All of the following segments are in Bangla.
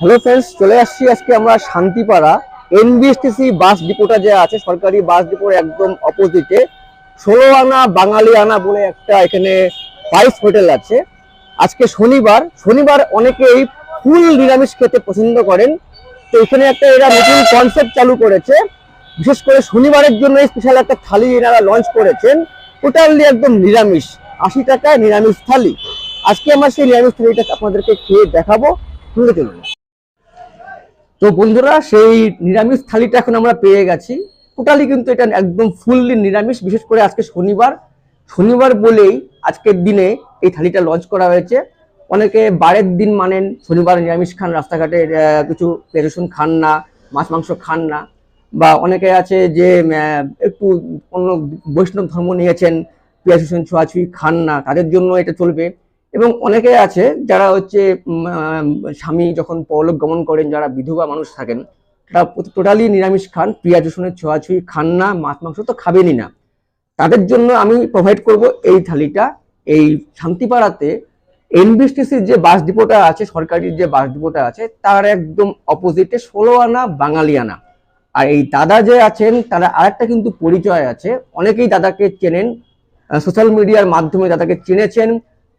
হ্যালো ফ্রেন্ডস, চলে আসছি আজকে আমরা শান্তিপাড়া। এনবিএসটিসি বাস ডিপোটা যে আছে, সরকারি বাস ডিপোর একদম অপোজিটে ষোলো আনা বাঙালি আনা বলে একটা এখানে স্পাইস হোটেল আছে। আজকে শনিবার শনিবার অনেকেই ফুল নিরামিষ খেতে পছন্দ করেন। তো এখানে একটা এরা নতুন কনসেপ্ট চালু করেছে। বিশেষ করে শনিবারের জন্য স্পেশাল একটা থালি এনারা লঞ্চ করেছেন। টোটালি একদম নিরামিষ, আশি টাকায় নিরামিষ থালি। আজকে আমরা সেই নিরামিষ থালিটা আপনাদেরকে খেয়ে দেখাবো। শুনতে চলুন। তো বন্ধুরা, সেই নিরামিষ থালিটা এখন আমরা পেয়ে গেছি। টোটালি কিন্তু এটা একদম ফুললি নিরামিষ, বিশেষ করে আজকে শনিবার। শনিবার বলেই আজকের দিনে এই থালিটা লঞ্চ করা হয়েছে। অনেকে বারের দিন মানেন শনিবার নিরামিষ খান, রাস্তাঘাটে কিছু পেঁয়াজ রসুন খান না, মাছ মাংস খান না। বা অনেকে আছে যে একটু অন্য বৈষ্ণব ধর্ম নিয়েছেন পেঁয়াজ রসুন ছোঁয়াছুঁই খান না, তাদের জন্য এটা চলবে। এবং অনেকে আছে যারা হচ্ছে স্বামী যখন পরলোক গমন করেন, যারা বিধবা মানুষ থাকেন, তারা টোটালি নিরামিষ খান, পেঁয়াজ, রসুনের ছোঁয়াছুঁই, খান না, মাছ, মাংস তো খাবেনই না। তাদের জন্য আমি প্রোভাইড করব এই থালিটা, এই শান্তিপাড়াতে এনবিএসটিসির যে বাস ডিপোটা আছে, সরকারি যে বাস ডিপোটা আছে, তার একদম অপোজিটে ষোলো আনা বাঙালি আনা। আর এই দাদা যে আছেন, তারা আরেকটা কিন্তু পরিচয় আছে। অনেকেই দাদাকে চেনেন সোশ্যাল মিডিয়ার মাধ্যমে দাদাকে চিনেছেন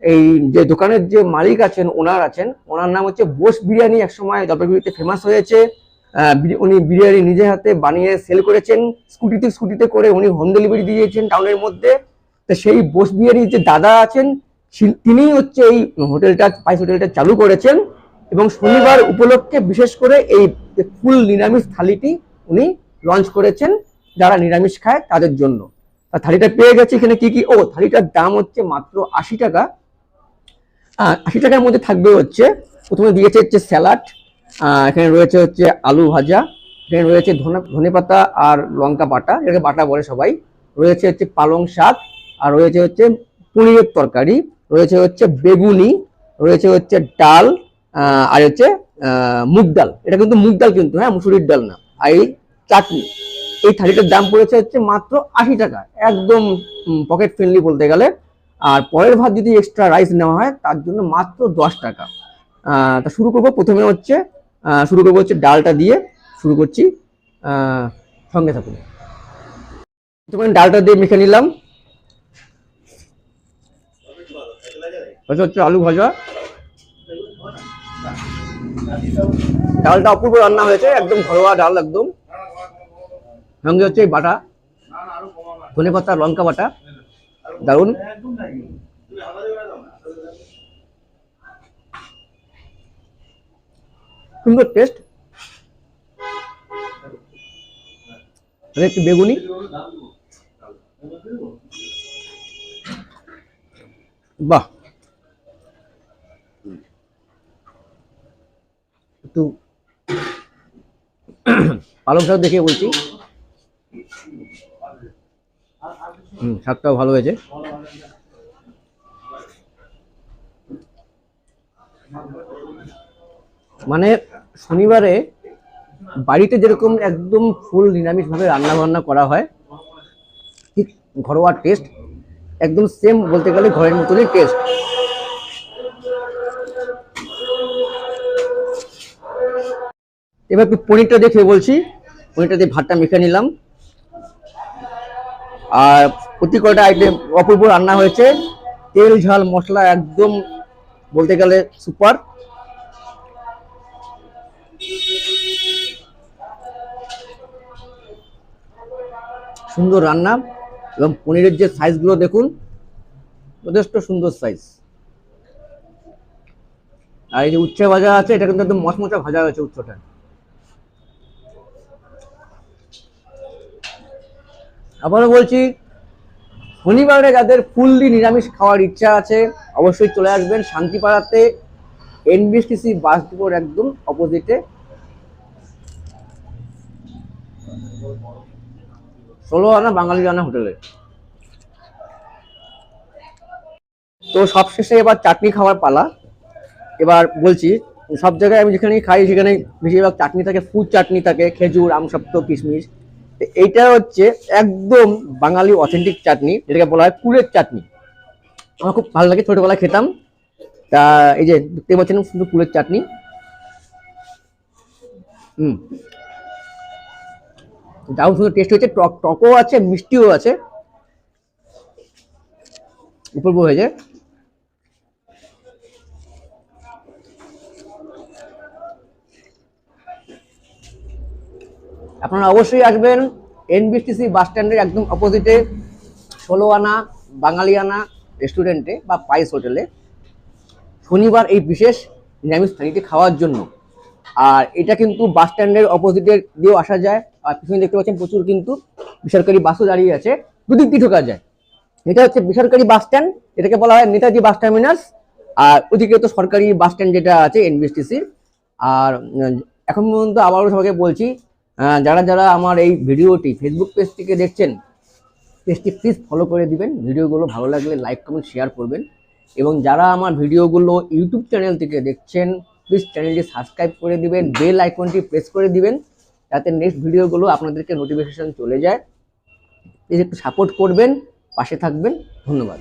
এই যে দোকানের যে মালিক আছেন, ওনার আছেন, ওনার নাম হচ্ছে বোস বিরিয়ানি। একসময় জলপাইগুড়িতে ফেমাস হয়েছে। উনি বিরিয়ানি নিজে হাতে বানিয়ে সেল করেছেন, স্কুটিতে স্কুটিতে করে উনি হোম ডেলিভারি দিয়েছেন টাউনের মধ্যে। তো সেই বোস বিরিয়ানির যে দাদা আছেন তিনি হচ্ছে এই হোটেলটা স্পাইস হোটেলটা চালু করেছেন এবং শনিবার উপলক্ষে বিশেষ করে এই ফুল নিরামিষ থালিটি উনি লঞ্চ করেছেন, যারা নিরামিষ খায় তাদের জন্য। থালিটা পেয়ে গেছে এখানে কি কি? ও, থালিটার দাম হচ্ছে মাত্র আশি টাকা। আশি টাকার মধ্যে থাকবে হচ্ছে, প্রথমে দিয়েছে হচ্ছে স্যালাড এখানে রয়েছে হচ্ছে আলু ভাজা, এখানে রয়েছে ধনে পাতা আর লঙ্কা বাটা, এটাকে বাটা বলে সবাই। রয়েছে হচ্ছে পালং শাক, আর রয়েছে হচ্ছে পনিরের তরকারি, রয়েছে হচ্ছে বেগুনি, রয়েছে হচ্ছে ডাল আর হচ্ছে মুগ ডাল। এটা কিন্তু মুগ ডাল কিন্তু হ্যাঁ মুসুরির ডাল না, আর এই চাটনি। এই থালিটার দাম পড়েছে হচ্ছে মাত্র আশি টাকা, একদম পকেট ফ্রেন্ডলি বলতে গেলে। আর পরের ভাত যদি এক্সট্রা রাইস নেওয়া হয়, তার জন্য মাত্র দশ টাকা। তা শুরু করব। প্রথমে হচ্ছে শুরু করব হচ্ছে ডালটা দিয়ে। শুরু করছি সঙ্গে থাকুন। প্রথমে ডালটা দিয়ে মেখে নিলাম। হচ্ছে আলু ভাজা। ডালটা অপূর্ব রান্না হয়েছে, একদম ঘরোয়া ডাল একদম। সঙ্গে হচ্ছে বাটা ধনে পাতা লঙ্কা বাটা। দারুণ সুন্দর টেস্ট একটু বেগুনি। বাহ। একটু পালং শাক দেখে বলছি। হুম শাকটাও ভালো হয়েছে। মানে শনিবারে বাড়িতে যেরকম একদম ফুল নিরামিষভাবে রান্না বান্না করা হয়, ঠিক ঘরোয়া টেস্ট একদম সেম বলতে গেলে ঘরের মতনই টেস্ট এবার পনিরটা দেখে বলছি পনিরটা দিয়ে ভাতটা মেখে নিলাম। আর প্রতি কয়টা আইটেম অপূর্ব রান্না হয়েছে। তেল, ঝাল, মশলা একদম বলতে গেলে সুপার সুন্দর রান্না এবং পনিরের যে সাইজগুলো দেখুন, যথেষ্ট সুন্দর সাইজ আর এই যে উচ্ছে ভাজা আছে, এটা কিন্তু একদম মচমচা ভাজা হয়েছে উচ্চটা। আবারও বলছি শনিবারে যাদের ফুললি নিরামিষ খাওয়ার ইচ্ছা আছে, অবশ্যই চলে আসবেন শান্তিপাড়াতে। এনবিএসটিসি বাস ডিপোর একদম অপোজিটে ষোলো আনা বাঙালি রান্না হোটেলে। তো সবশেষে এবার চাটনি খাওয়ার পালা। এবার বলছি, সব জায়গায় আমি যেখানেই খাই সেখানে বেশিরভাগ চাটনি থাকে ফুড চাটনি থাকে, খেজুর আমসপ্ত কিশমিশ। এইটা হচ্ছে একদম বাঙালি অথেন্টিক চাটনি, যেটাকে বলা হয় কুলের চাটনি। আমার খুব ভালো লাগে, ছোটবেলায় খেতাম। তা এই যে দেখতে পাচ্ছেন শুধু কুলের চাটনি। হুম। দারুণ সুন্দর টেস্ট হয়েছে। টক টকও আছে, মিষ্টিও আছে। উপর হয়েছে। আপনারা অবশ্যই আসবেন এনবিটিসি বাস স্ট্যান্ডের একদম অপোজিটে ষোলো আনা বাঙালিয়ানা রেস্টুরেন্টে বা পাইস হোটেলে শনিবার এই বিশেষ নিরামিষ থালিটি খাওয়ার জন্য। আর এটা কিন্তু বাস স্ট্যান্ডের অপোজিটে দিয়েও আসা যায়। আর পিছনে দেখতে পাচ্ছেন প্রচুর কিন্তু বেসরকারি বাসও দাঁড়িয়ে আছে। দুদিক দিয়ে ঢোকা যায়। এটা হচ্ছে বেসরকারি বাস স্ট্যান্ড এটাকে বলা হয় নেতাজি বাস টার্মিনাস আর ওদিকে তো সরকারি বাস স্ট্যান্ড যেটা আছে এনবিএসটিসির আর এখন পর্যন্ত আবারও সবাইকে বলছি যারা যারা আমার এই ভিডিওটি ফেসবুক পেজ থেকে দেখছেন পেজটি প্লিজ ফলো করে দিবেন। ভিডিওগুলো ভালো লাগলে লাইক কমেন্ট শেয়ার করবেন। এবং যারা আমার ভিডিওগুলো ইউটিউব চ্যানেল থেকে দেখছেন প্লিজ চ্যানেলটি সাবস্ক্রাইব করে দিবেন বেল আইকনটি প্রেস করে দিবেন, যাতে নেক্সট ভিডিওগুলো আপনাদেরকে নোটিফিকেশন চলে যায়। প্লিজ একটু সাপোর্ট করবেন, পাশে থাকবেন। ধন্যবাদ।